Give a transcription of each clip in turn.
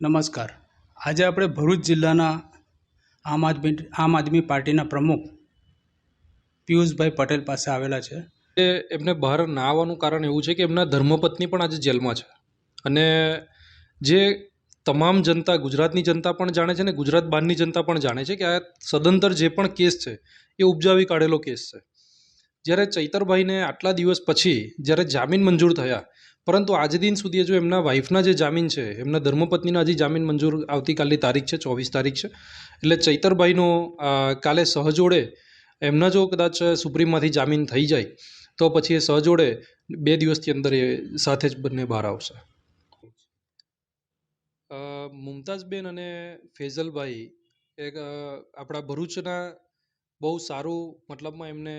નમસ્કાર. આજે આપણે ભરૂચ જિલ્લાના આમ આદમી આમ આદમી પાર્ટીના પ્રમુખ પિયુષભાઈ પટેલ પાસે આવેલા છે. એ એમને બહાર ના આવવાનું કારણ એવું છે કે એમના ધર્મપત્ની પણ આજે જેલમાં છે. અને જે તમામ જનતા, ગુજરાતની જનતા પણ જાણે છે ને ગુજરાત બહારની જનતા પણ જાણે છે કે આ સદંતર જે પણ કેસ છે એ ઉપજાવી કાઢેલો કેસ છે. જ્યારે ચૈતરભાઈને આટલા દિવસ પછી જ્યારે જામીન મંજૂર થયા પરંતુ આજ દિન સુધી જો એમના વાઈફના જે જામીન છે, એમના ધર્મપત્નીના હજી જામીન મંજૂર આવતીકાલની તારીખ છે, ચોવીસ તારીખ છે, એટલે ચૈતરભાઈનો કાલે સહજોડે એમના જો કદાચ સુપ્રીમમાંથી જામીન થઈ જાય, તો પછી એ સહજોડે બે દિવસની અંદર એ સાથે જ બંને બહાર આવશે. મુમતાઝબેન અને ફેઝલભાઈ, એક આપણા ભરૂચના બહુ સારું મતલબમાં એમને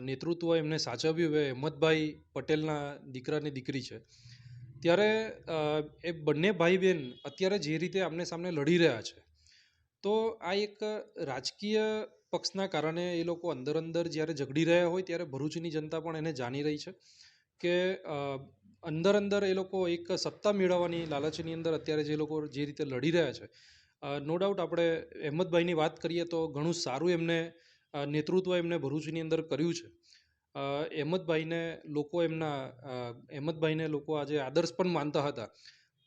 નેતૃત્વ એમને સાચવ્યું એ હિંમતભાઈ પટેલના દીકરાની દીકરી છે. ત્યારે એ બંને ભાઈ બહેન અત્યારે જે રીતે આમને સામને લડી રહ્યા છે, તો આ એક રાજકીય પક્ષના કારણે એ લોકો અંદર અંદર જ્યારે ઝઘડી રહ્યા હોય ત્યારે ભરૂચની જનતા પણ એને જાણી રહી છે કે અંદર અંદર એ લોકો એક સત્તા મેળવવાની લાલચની અંદર અત્યારે જે લોકો જે રીતે લડી રહ્યા છે નો ડાઉટ આપણે અહેમદભાઈની વાત કરીએ તો ઘણું સારું એમને નેતૃત્વ એમને ભરૂચની અંદર કર્યું છે. અહેમદભાઈને લોકો એમના અહેમદભાઈને લોકો આજે આદર્શ પણ માનતા હતા.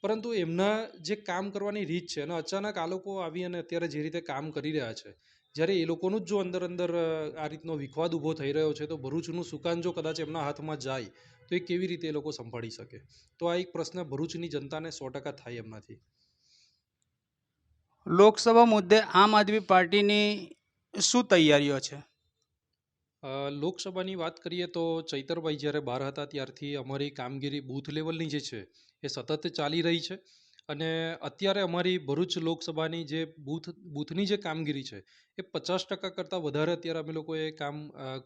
પરંતુ એમના જે કામ કરવાની રીત છે અને અચાનક આ લોકો આવી અને અત્યારે જે રીતે કામ કરી રહ્યા છે, જ્યારે એ લોકોનું જ જો અંદર અંદર આ રીતનો વિખવાદ ઊભો થઈ રહ્યો છે, તો ભરૂચનું સુકાન જો કદાચ એમના હાથમાં જાય, તો એ કેવી રીતે એ લોકો સંભાળી શકે? તો આ એક પ્રશ્ન ભરૂચની જનતાને સો ટકા થાય એમનાથી. લોકસભા મુદ્દે આમ આદમી પાર્ટીની શું તૈયારીઓ છે? લોકસભાની વાત કરીએ તો ચૈતરભાઈ જ્યારે બહાર હતા ત્યારથી અમારી કામગીરી બૂથ લેવલની જે છે એ સતત ચાલી રહી છે. અને અત્યારે અમારી ભરૂચ લોકસભાની જે બૂથ, બૂથની જે કામગીરી છે એ પચાસ ટકા કરતાં વધારે અત્યારે અમે લોકોએ કામ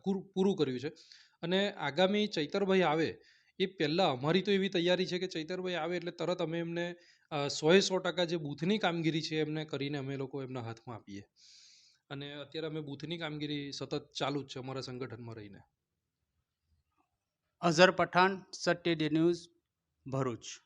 પૂરું કર્યું છે. અને આગામી ચૈતરભાઈ આવે એ પહેલાં અમારી તો એવી તૈયારી છે કે ચૈતરભાઈ આવે એટલે તરત અમે એમને સો સોએ સો ટકા જે બૂથની કામગીરી છે એમને કરીને અમે લોકો એમના હાથમાં આપીએ. અને અત્યારે અમે બૂથની કામગીરી સતત ચાલુ જ છે અમારા સંગઠનમાં રહીને. Azhar Pathan Satya day news, Bharuch.